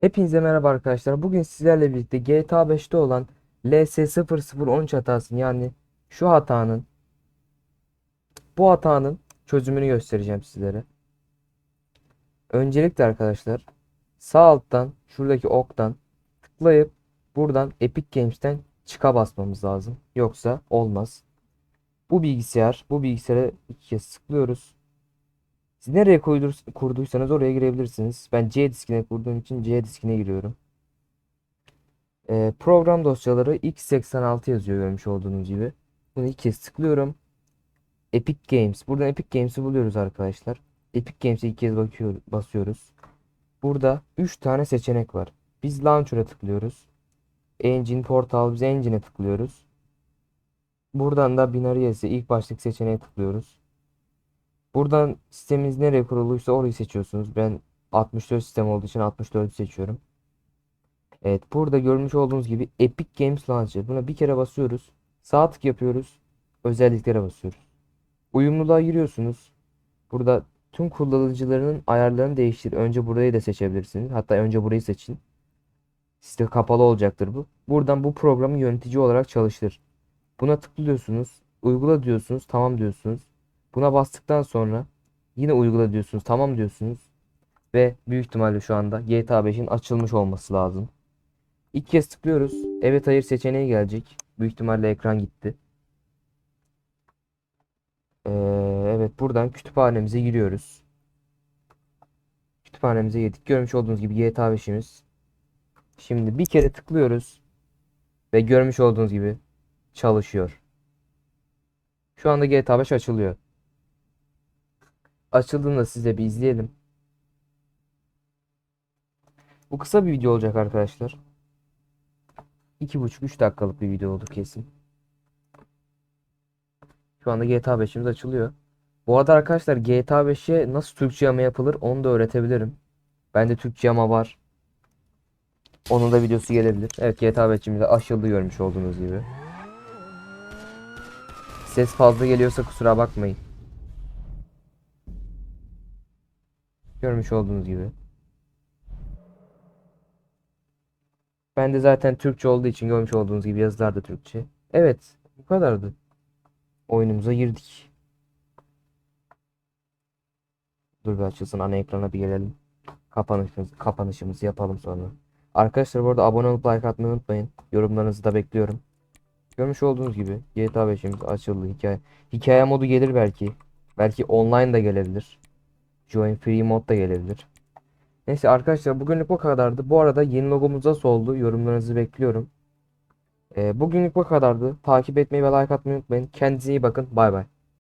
Hepinize merhaba arkadaşlar. Bugün sizlerle birlikte GTA 5'te olan LS0013 hatasını yani şu hatanın bu hatanın çözümünü göstereceğim sizlere. Öncelikle arkadaşlar sağ alttan şuradaki oktan tıklayıp buradan Epic Games'ten çıka basmamız lazım. Yoksa olmaz. Bu bilgisayar, bu bilgisayara iki kez tıklıyoruz. Siz nereye kurduysanız oraya girebilirsiniz. Ben C diskine kurduğum için C diskine giriyorum. Ee, program dosyaları x86 yazıyor görmüş olduğunuz gibi. Bunu iki kez tıklıyorum. Epic Games. Buradan Epic Games'i buluyoruz arkadaşlar. Epic Games'e iki kez bakıyor, basıyoruz. Burada 3 tane seçenek var. Biz Launcher'a tıklıyoruz. Engine Portal biz Engine'e tıklıyoruz. Buradan da Binary ise ilk baştaki seçeneğe tıklıyoruz. Buradan sisteminiz nereye kuruluysa orayı seçiyorsunuz. Ben 64 sistem olduğu için 64'ü seçiyorum. Evet burada görmüş olduğunuz gibi Epic Games Launcher. Buna bir kere basıyoruz. Sağ tık yapıyoruz. Özelliklere basıyoruz. Uyumluluğa giriyorsunuz. Burada tüm kullanıcılarının ayarlarını değiştir. Önce burayı da seçebilirsiniz. Hatta önce burayı seçin. Sizde kapalı olacaktır bu. Buradan bu programı yönetici olarak çalıştır. Buna tıklıyorsunuz. Uygula diyorsunuz. Tamam diyorsunuz. Buna bastıktan sonra yine uygula diyorsunuz. Tamam diyorsunuz. Ve büyük ihtimalle şu anda GTA 5'in açılmış olması lazım. İlk kez tıklıyoruz. Evet hayır seçeneği gelecek. Büyük ihtimalle ekran gitti. Ee, evet buradan kütüphanemize giriyoruz. Kütüphanemize girdik. Görmüş olduğunuz gibi GTA 5'imiz. Şimdi bir kere tıklıyoruz. Ve görmüş olduğunuz gibi çalışıyor. Şu anda GTA 5 açılıyor. Açıldığında size bir izleyelim. Bu kısa bir video olacak arkadaşlar. 2,5-3 dakikalık bir video olur kesin. Şu anda GTA 5'imiz açılıyor. Bu arada arkadaşlar GTA 5'e nasıl Türkçe yama yapılır onu da öğretebilirim. Bende Türkçe yama var. Onun da videosu gelebilir. Evet GTA 5'imiz de açıldı görmüş olduğunuz gibi. Ses fazla geliyorsa kusura bakmayın. Görmüş olduğunuz gibi. Ben de zaten Türkçe olduğu için görmüş olduğunuz gibi yazılar da Türkçe. Evet, bu kadardı. Oyunumuza girdik. Dur bir açılsın ana ekrana bir gelelim. Kapanışımız, kapanışımızı yapalım sonra. Arkadaşlar bu arada abone olup like atmayı unutmayın. Yorumlarınızı da bekliyorum. Görmüş olduğunuz gibi GTA 5'imiz açıldı. Hikaye, hikaye modu gelir belki. Belki online da gelebilir. Join Free mod da gelebilir. Neyse arkadaşlar bugünlük bu kadardı. Bu arada yeni logomuz nasıl oldu? Yorumlarınızı bekliyorum. Ee, bugünlük bu kadardı. Takip etmeyi ve like atmayı unutmayın. Kendinize iyi bakın. Bay bay.